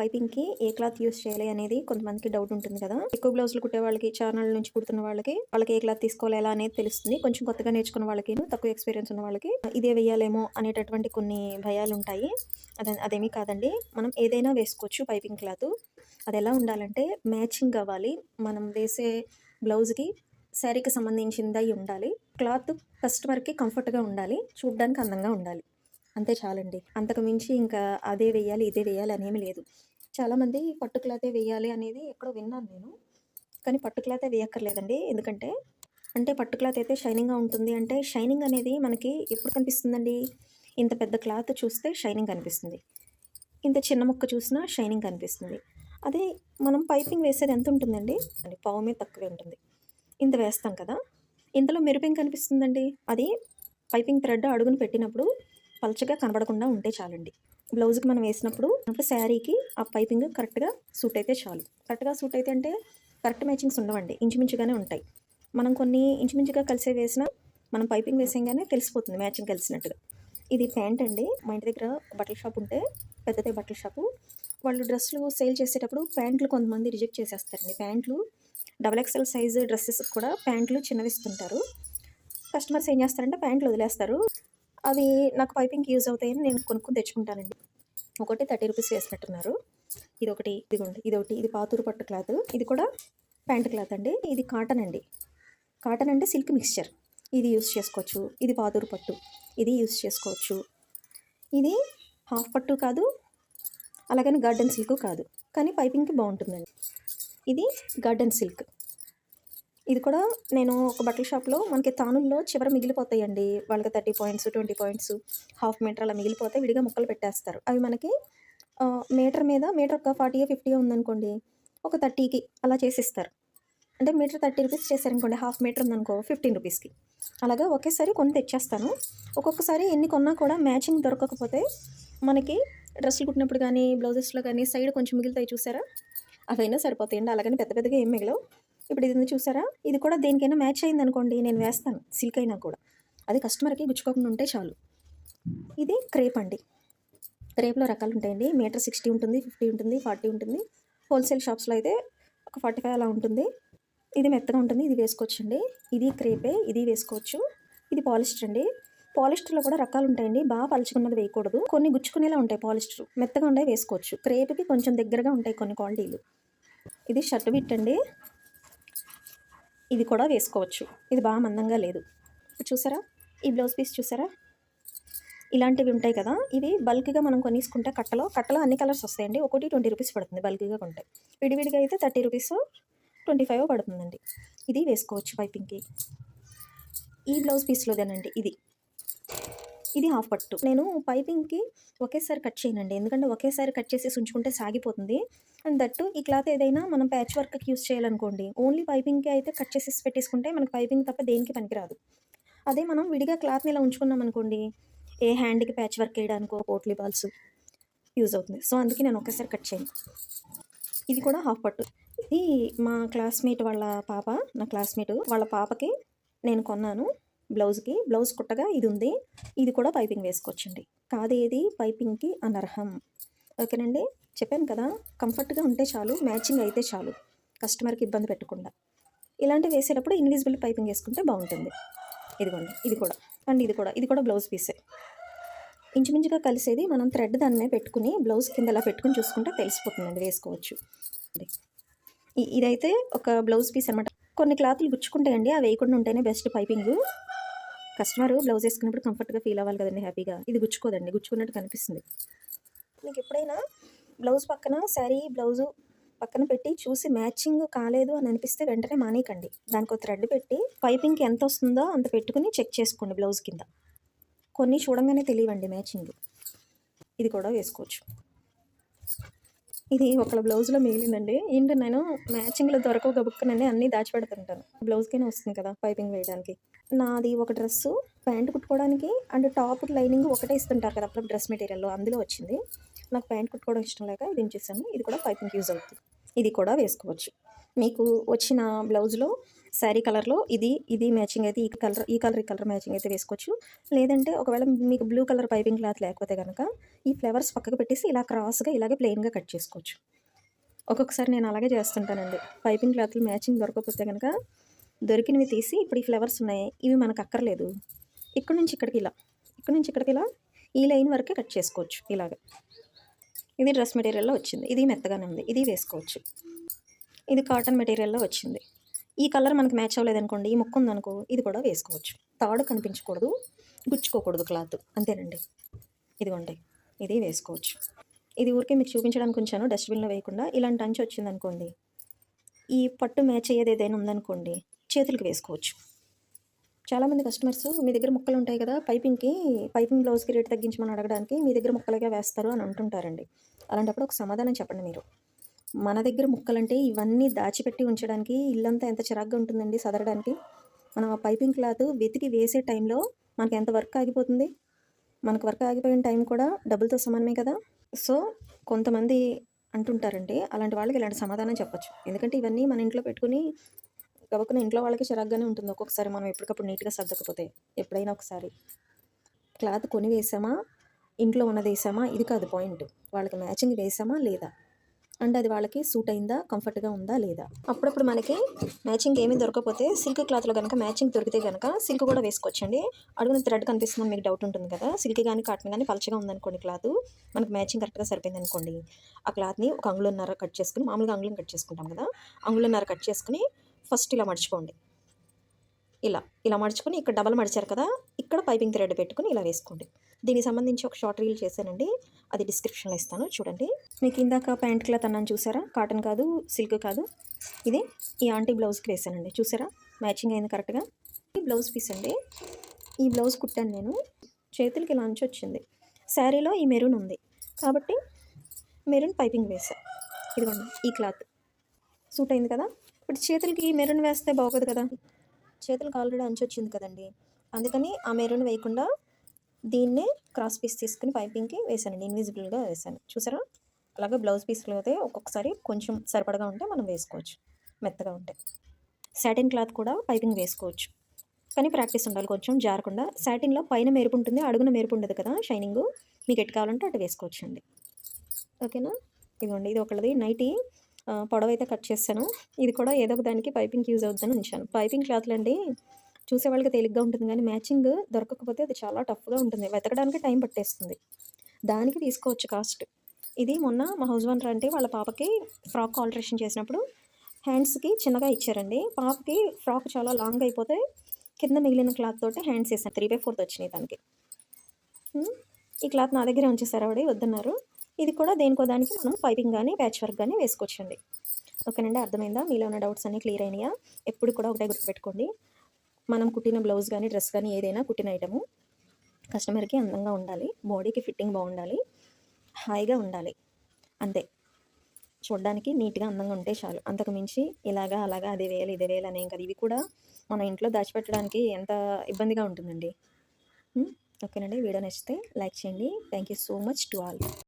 పైపింగ్కి ఏ cloth use చేయాలి అనేది కొంతమందికి డౌట్ ఉంటుంది కదా. ఎక్కువ బ్లౌజులు కుట్టే వాళ్ళకి ఛానల్ నుంచి కుడుతున్న వాళ్ళకి వాళ్ళకి ఏ క్లాత్ తీసుకోవాలి ఎలా అనేది తెలుస్తుంది. కొంచెం కొత్తగా నేర్చుకున్న వాళ్ళకి తక్కువ ఎక్స్పీరియన్స్ ఉన్న వాళ్ళకి ఇదే వేయాలేమో అనేటటువంటి కొన్ని భయాలు ఉంటాయి. అదే అదేమీ కాదండి. మనం ఏదైనా వేసుకోవచ్చు పైపింగ్ క్లాత్. అది ఎలా ఉండాలంటే మ్యాచింగ్ అవ్వాలి. మనం వేసే బ్లౌజ్కి శారీకి సంబంధించిందై ఉండాలి. క్లాత్ కస్టమర్కి కంఫర్ట్గా ఉండాలి. చూడ్డానికి అందంగా ఉండాలి. అంతే చాలండి. అంతకు మించి ఇంకా అదే వేయాలి ఇదే వేయాలి అనేమి లేదు. చాలామంది పట్టు క్లాతే వేయాలి అనేది ఎక్కడో విన్నాను నేను. కానీ పట్టు క్లాతే వేయక్కర్లేదండి. ఎందుకంటే అంటే పట్టు క్లాత్ అయితే షైనింగ్గా ఉంటుంది. అంటే షైనింగ్ అనేది మనకి ఎప్పుడు కనిపిస్తుందండి? ఇంత పెద్ద క్లాత్ చూస్తే షైనింగ్ కనిపిస్తుంది ఇంత చిన్న ముక్క చూసినా షైనింగ్ కనిపిస్తుంది అదే మనం పైపింగ్ వేసేది ఎంత ఉంటుందండి? అది పావు మీద తక్కువే ఉంటుంది. ఇంత వేస్తాం కదా. ఇంతలో మెరుపేం కనిపిస్తుందండి? అది పైపింగ్ థ్రెడ్ అడుగును పెట్టినప్పుడు పలచగా కనబడకుండా ఉంటే చాలండి. బ్లౌజ్కి మనం వేసినప్పుడు అప్పుడు శారీకి ఆ పైపింగ్ కరెక్ట్గా సూట్ అయితే చాలు. కరెక్ట్గా సూట్ అయితే అంటే కరెక్ట్ మ్యాచింగ్స్ ఉండవండి. ఇంచుమించుగానే ఉంటాయి. మనం కొన్ని ఇంచుమించుగా కలిసే వేసినా మనం పైపింగ్ వేసేయగానే తెలిసిపోతుంది మ్యాచింగ్ కలిసినట్టుగా. ఇది ప్యాంట్ అండి. మా ఇంటి దగ్గర బట్టల షాప్ ఉంటే పెద్దదే బట్టల షాపు. వాళ్ళు డ్రెస్సులు సేల్ చేసేటప్పుడు ప్యాంట్లు కొంతమంది రిజెక్ట్ చేసేస్తారండి. ప్యాంట్లు డబల్ ఎక్స్ఎల్ సైజు డ్రెస్సెస్ కూడా ప్యాంట్లు చిన్నవి ఇస్తుంటారు కస్టమర్స్ ఏం చేస్తారంటే ప్యాంట్లు వదిలేస్తారు. అవి నాకు పైపింగ్కి యూజ్ అవుతాయని నేను కొనుక్కొని తెచ్చుకుంటానండి. ఒకటి థర్టీ రూపీస్ వేసినట్టున్నారు. ఇది ఒకటి ఇదిగోండి ఇది ఒకటి ఇది పాతూరు పట్టు క్లాత్. ఇది కూడా ప్యాంట్ క్లాత్ అండి. ఇది కాటన్ అండి. కాటన్ అంటే సిల్క్ మిక్స్చర్. ఇది యూస్ చేసుకోవచ్చు. ఇది పాతూరు పట్టు. ఇది యూస్ చేసుకోవచ్చు. ఇది హాఫ్ పట్టు కాదు అలాగని గార్డెన్ సిల్క్ కాదు. కానీ పైపింగ్కి బాగుంటుందండి. ఇది గార్డెన్ సిల్క్. ఇది కూడా నేను ఒక బట్టల షాప్లో మనకి తానుల్లో చివర మిగిలిపోతాయండి. వాళ్ళకి thirty points twenty points half meter అలా మిగిలిపోతే విడిగా ముక్కలు పెట్టేస్తారు. అవి మనకి మీటర్ మీద మీటర్ ఒక ఫార్టీ ఫిఫ్టీ ఉందనుకోండి ఒక థర్టీకి అలా చేసిస్తారు. అంటే మీటర్ థర్టీ రూపీస్ చేశారనుకోండి హాఫ్ మీటర్ ఉందనుకో ఫిఫ్టీన్ రూపీస్కి. అలాగా ఒకేసారి కొన్ని తెచ్చేస్తాను. ఒక్కొక్కసారి ఎన్ని కొన్నా కూడా మ్యాచింగ్ దొరకకపోతే మనకి డ్రెస్సులు కుట్టినప్పుడు కానీ బ్లౌజెస్లో కానీ సైడ్ కొంచెం మిగులుతాయి చూసారా? అవైనా సరిపోతాయండి. అలాగని పెద్ద పెద్దగా ఏం మిగలవు. ఇప్పుడు ఇది చూసారా? ఇది కూడా దేనికైనా మ్యాచ్ అయింది అనుకోండి నేను వేస్తాను. సిల్క్ అయినా కూడా. అది కస్టమర్కి గుచ్చుకోకుండా ఉంటే చాలు. ఇది క్రేప్ అండి. క్రేప్లో రకాలు ఉంటాయండి. మీటర్ సిక్స్టీ ఉంటుంది ఫిఫ్టీ ఉంటుంది ఫార్టీ ఉంటుంది. హోల్సేల్ షాప్స్లో అయితే ఒక ఫార్టీ ఫైవ్ అలా ఉంటుంది. ఇది మెత్తగా ఉంటుంది ఇది వేసుకోవచ్చండి. ఇది క్రేపే ఇది వేసుకోవచ్చు. ఇది పాలిస్టర్ అండి. పాలిస్టర్లో కూడా రకాలు ఉంటాయండి. బాగా పలుచుకున్నది వేయకూడదు. కొన్ని గుచ్చుకునేలా ఉంటాయి పాలిస్టర్. మెత్తగా ఉండే వేసుకోవచ్చు. క్రేప్కి కొంచెం దగ్గరగా ఉంటాయి కొన్ని క్వాలిటీలు. ఇది షర్ట్ బిట్ అండి. ఇది కూడా వేసుకోవచ్చు. ఇది బాగా మందంగా లేదు. చూసారా? ఈ బ్లౌజ్ పీస్ చూసారా? ఇలాంటివి ఉంటాయి కదా. ఇవి బల్క్గా మనం కొనేసుకుంటే కట్టలో కట్టలో అన్ని కలర్స్ వస్తాయండి. ఒకటి ట్వంటీ రూపీస్ పడుతుంది బల్క్గా కొంటే. విడివిడిగా అయితే థర్టీ రూపీస్ ట్వంటీ ఫైవ్ పడుతుందండి. ఇది వేసుకోవచ్చు పైపింగ్కి ఈ బ్లౌజ్ పీస్లోదేనండి ఇది. ఇది హాఫ్ పట్టు. నేను పైపింగ్కి ఒకేసారి కట్ చేయనండి. ఎందుకంటే ఒకేసారి కట్ చేసి ఉంచుకుంటే సాగిపోతుంది. అండ్ దట్టు ఈ క్లాత్ ఏదైనా మనం ప్యాచ్ వర్క్కి యూస్ చేయాలనుకోండి. ఓన్లీ పైపింగ్కి అయితే కట్ చేసి పెట్టేసుకుంటే మనకి పైపింగ్ తప్ప దేనికి పనికిరాదు. అదే మనం విడిగా క్లాత్ని ఇలా ఉంచుకున్నాం అనుకోండి ఏ హ్యాండ్కి ప్యాచ్ వర్క్ వేయడానికో పోట్లీ బాల్స్ యూజ్ అవుతుంది. సో అందుకే నేను ఒకేసారి కట్ చేయను. ఇది కూడా హాఫ్ పట్టు. ఇది మా క్లాస్మేట్ వాళ్ళ పాప నా క్లాస్మేట్. వాళ్ళ పాపకి నేను కొన్నాను. బ్లౌజ్కి బ్లౌజ్ కుట్టగా ఇది ఉంది. ఇది కూడా పైపింగ్ వేసుకోవచ్చండి. కాదేది పైపింగ్కి అనర్హం. ఓకేనండి? చెప్పాను కదా కంఫర్ట్గా ఉంటే చాలు మ్యాచింగ్ అయితే చాలు కస్టమర్కి ఇబ్బంది పెట్టకుండా. ఇలాంటివి వేసేటప్పుడు ఇన్విజిబుల్ పైపింగ్ వేసుకుంటే బాగుంటుంది. ఇదిగోండి ఇది కూడా. అండ్ ఇది కూడా. ఇది కూడా బ్లౌజ్ పీసే. ఇంచుమించుగా కలిసేది మనం థ్రెడ్ దాన్నే పెట్టుకుని బ్లౌజ్ కింద ఇలా పెట్టుకుని చూసుకుంటే తెలిసిపోతుందండి వేసుకోవచ్చు. ఇదైతే ఒక బ్లౌజ్ పీస్ అనమాట కొన్ని క్లాతులు గుచ్చుకుంటాయండి అవి వేయకుండా ఉంటేనే బెస్ట్ పైపింగ్. కస్టమర్ బ్లౌజ్ వేసుకున్నప్పుడు కంఫర్ట్గా ఫీల్ అవ్వాలి కదండి హ్యాపీగా. ఇది గుచ్చుకోదండి గుచ్చుకున్నట్టు కనిపిస్తుంది. మీకు ఎప్పుడైనా బ్లౌజ్ పక్కన శారీ బ్లౌజు పక్కన పెట్టి చూసి మ్యాచింగ్ కాలేదు అని అనిపిస్తే వెంటనే మానేయకండి. దానికి ఒక థ్రెడ్ పెట్టి పైపింగ్కి ఎంత వస్తుందో అంత పెట్టుకుని చెక్ చేసుకోండి బ్లౌజ్ కింద. కొన్ని చూడంగానే తెలియవండి మ్యాచింగ్ ఇది కూడా వేసుకోవచ్చు. ఇది ఒకళ్ళ బ్లౌజ్లో మిగిలిందండి. ఏంటి నేను మ్యాచింగ్లో దొరకవు బుక్కనండి అన్నీ దాచిపెడుతుంటాను బ్లౌజ్కైనా వస్తుంది కదా పైపింగ్ వేయడానికి. నాది ఒక డ్రెస్సు ప్యాంట్ కుట్టుకోవడానికి అండ్ టాప్ లైనింగ్ ఒకటే ఇస్తుంటారు కదా అప్పుడు డ్రెస్ మెటీరియల్లో అందులో వచ్చింది. నాకు ప్యాంట్ కుట్టుకోవడం ఇష్టం లేక ఇది ఉంచేసాను. ఇది కూడా పైపింగ్ యూజ్ అవుతుంది. ఇది కూడా వేసుకోవచ్చు. మీకు వచ్చిన బ్లౌజ్లో శారీ కలర్లో ఇది ఇది మ్యాచింగ్ అయితే ఈ కలర్ ఈ కలర్ ఈ కలర్ మ్యాచింగ్ అయితే వేసుకోవచ్చు. లేదంటే ఒకవేళ మీకు బ్లూ కలర్ పైపింగ్ క్లాత్ లేకపోతే కనుక ఈ ఫ్లవర్స్ పక్కకు పెట్టేసి ఇలా క్రాస్గా ఇలాగే ప్లెయిన్గా కట్ చేసుకోవచ్చు. ఒక్కొక్కసారి నేను అలాగే చేస్తుంటానండి. పైపింగ్ క్లాత్లు మ్యాచింగ్ దొరకకపోతే కనుక దొరికినవి తీసి ఇప్పుడు ఈ ఫ్లవర్స్ ఉన్నాయి ఇవి మనకు అక్కర్లేదు. ఇక్కడ నుంచి ఇక్కడికి ఇలా ఇక్కడ నుంచి ఇక్కడికి ఇలా ఈ లైన్ వరకే కట్ చేసుకోవచ్చు ఇలాగ. ఇది డ్రెస్ మెటీరియల్లో వచ్చింది. ఇది మెత్తగానే ఉంది. ఇది వేసుకోవచ్చు. ఇది కాటన్ మెటీరియల్లో వచ్చింది. ఈ కలర్ మనకు మ్యాచ్ అవ్వలేదనుకోండి ఈ ముక్క ఉందనుకో ఇది కూడా వేసుకోవచ్చు. తాడు కనిపించకూడదు గుచ్చుకోకూడదు క్లాత్. అంతేనండి. ఇదిగోండి ఇది వేసుకోవచ్చు. ఇది ఊరికే మీకు చూపించడానికి ఉంచాను డస్ట్బిన్లో వేయకుండా. ఇలాంటి అంచు వచ్చిందనుకోండి ఈ పట్టు మ్యాచ్ అయ్యేది ఏదైనా ఉందనుకోండి చేతులకు వేసుకోవచ్చు. చాలామంది కస్టమర్స్ మీ దగ్గర ముక్కలు ఉంటాయి కదా పైపింగ్కి పైపింగ్ బ్లౌజ్కి రేట్ తగ్గించమని అడగడానికి మీ దగ్గర ముక్కలుగా వేస్తారు అని అంటుంటారండి. అలాంటప్పుడు ఒక సమాధానం చెప్పండి మీరు. మన దగ్గర ముక్కలంటే ఇవన్నీ దాచిపెట్టి ఉంచడానికి ఇల్లంతా ఎంత చిరాగ్గా ఉంటుందండి సదరడానికి. మనం ఆ పైపింగ్ క్లాత్ వెతికి వేసే టైంలో మనకి ఎంత వర్క్ ఆగిపోతుంది? మనకు వర్క్ ఆగిపోయిన టైం కూడా డబ్బులతో సమానమే కదా? సో కొంతమంది అంటుంటారండి అలాంటి వాళ్ళకి ఇలాంటి సమాధానం చెప్పొచ్చు. ఎందుకంటే ఇవన్నీ మన ఇంట్లో పెట్టుకుని గబక్కున ఇంట్లో వాళ్ళకి చిరాగ్గానే ఉంటుంది. ఒక్కొక్కసారి మనం ఎప్పటికప్పుడు నీట్గా సర్దకపోతే ఎప్పుడైనా ఒకసారి. క్లాత్ కొని వేసామా? ఇంట్లో ఉన్నది వేసామా? ఇది కాదు పాయింట్. వాళ్ళకి మ్యాచింగ్ వేసామా? లేదా? అండ్ అది వాళ్ళకి సూట్ అయిందా కంఫర్ట్గా ఉందా లేదా. అప్పుడప్పుడు మనకి మ్యాచింగ్ ఏమీ దొరకకపోతే సిల్క్ క్లాత్లో కనుక మ్యాచింగ్ దొరికితే కనుక సిల్క్ కూడా వేసుకోవచ్చండి. అడుగున థ్రెడ్ కనిపిస్తుందని మీకు డౌట్ ఉంటుంది కదా. సిల్క్ కానీ కాటన్ కానీ పలచగా ఉందనుకోండి క్లాత్ మనకి మ్యాచింగ్ కరెక్ట్గా సరిపోయింది అనుకోండి ఆ క్లాత్ని ఒక అంగుళన్నర కట్ చేసుకుని మామూలుగా అంగుళం కట్ చేసుకుంటాం కదా. అంగుళన్నర కట్ చేసుకుని ఫస్ట్ ఇలా మడుచుకోండి. ఇలా ఇలా మడుచుకొని ఇక్కడ డబల్ మడిచారు కదా. ఇక్కడ పైపింగ్ థ్రెడ్ పెట్టుకుని ఇలా వేసుకోండి. దీనికి సంబంధించి ఒక షార్ట్ రీల్ చేశానండి. అది డిస్క్రిప్షన్లో ఇస్తాను. చూడండి. మీకు ఇందాక ప్యాంట్ క్లాత్ అన్నాను చూసారా? కాటన్ కాదు సిల్క్ కాదు. ఇది ఈ ఆంటీ బ్లౌజ్కి వేసానండి చూసారా? మ్యాచింగ్ అయింది కరెక్ట్గా ఈ బ్లౌజ్ పీస్ అండి. ఈ బ్లౌజ్ కుట్టాను నేను. చేతులకి ఇలా వచ్చింది. శారీలో ఈ మెరూన్ ఉంది. కాబట్టి మెరూన్ పైపింగ్ వేసా ఇదిగోండి ఈ క్లాత్ సూట్ అయింది కదా? ఇప్పుడు చేతులకి మెరూన్ వేస్తే బాగోదు కదా? చేతులకు ఆల్రెడీ అంచు వచ్చింది కదండి. అందుకని ఆ మెరూన్ వేయకుండా దీన్నే క్రాస్ పీస్ తీసుకుని పైపింగ్కి వేసానండి ఇన్విజిబుల్గా వేసాను. చూసారా? అలాగే బ్లౌజ్ పీస్లో అయితే ఒక్కొక్కసారి కొంచెం సరిపడగా ఉంటే మనం వేసుకోవచ్చు. మెత్తగా ఉంటే. సాటిన్ క్లాత్ కూడా పైపింగ్ వేసుకోవచ్చు. కానీ ప్రాక్టీస్ ఉండాలి. కొంచెం జారకుండా. సాటిన్లో పైన మెరుపు ఉంటుంది అడుగున మెరుపు ఉండదు కదా? షైనింగ్. మీకు ఎటు కావాలంటే అటు వేసుకోవచ్చు అండి ఓకేనా? ఇదిగోండి. ఇది ఒకటిది నైటీ పొడవైతే కట్ చేస్తాను. ఇది కూడా ఏదో ఒక దానికి పైపింగ్ యూజ్ అవుతుందని ఉంచాను. పైపింగ్ క్లాత్లు అండి చూసేవాళ్ళకి తేలిగ్గా ఉంటుంది. కానీ మ్యాచింగ్ దొరకకపోతే అది చాలా టఫ్గా ఉంటుంది. వెతకడానికి టైం పట్టేస్తుంది. దానికి తీసుకోవచ్చు కాస్ట్. ఇది మొన్న మా హస్బెండ్ అంటే వాళ్ళ పాపకి ఫ్రాక్ ఆల్టరేషన్ చేసినప్పుడు హ్యాండ్స్కి చిన్నగా ఇచ్చారండి. పాపకి ఫ్రాక్ చాలా లాంగ్ అయిపోతే కింద మిగిలిన క్లాత్ తోటి హ్యాండ్స్ వేసాను. త్రీ బై ఫోర్త్ వచ్చినాయి దానికి. ఈ క్లాత్ నా దగ్గరే ఉంచేసారు ఆవిడ వద్దన్నారు. ఇది కూడా దేనికో దానికి మనం పైపింగ్ కానీ ప్యాచ్ వర్క్ కానీ వేసుకోవచ్చండి. ఓకేనండి అర్థమైందా? మీలో ఉన్న డౌట్స్ అన్నీ క్లియర్ అయినాయా? ఎప్పుడు కూడా ఒకటే గుర్తుపెట్టుకోండి. మనం కుట్టిన బ్లౌజ్ కానీ డ్రెస్ కానీ ఏదైనా కుట్టిన ఐటము కస్టమర్కి అందంగా ఉండాలి. బాడీకి ఫిట్టింగ్ బాగుండాలి. హాయిగా ఉండాలి. అంతే. చూడడానికి నీట్గా అందంగా ఉంటే చాలు. అంతకు మించి ఇలాగా అలాగా అది వేయాలి ఇది వేయాలి అనేం కదా. ఇవి కూడా మన ఇంట్లో దాచిపెట్టడానికి ఎంత ఇబ్బందిగా ఉంటుందండి. ఓకేనండి. వీడియో నచ్చితే లైక్ చేయండి. Thank you so much to all.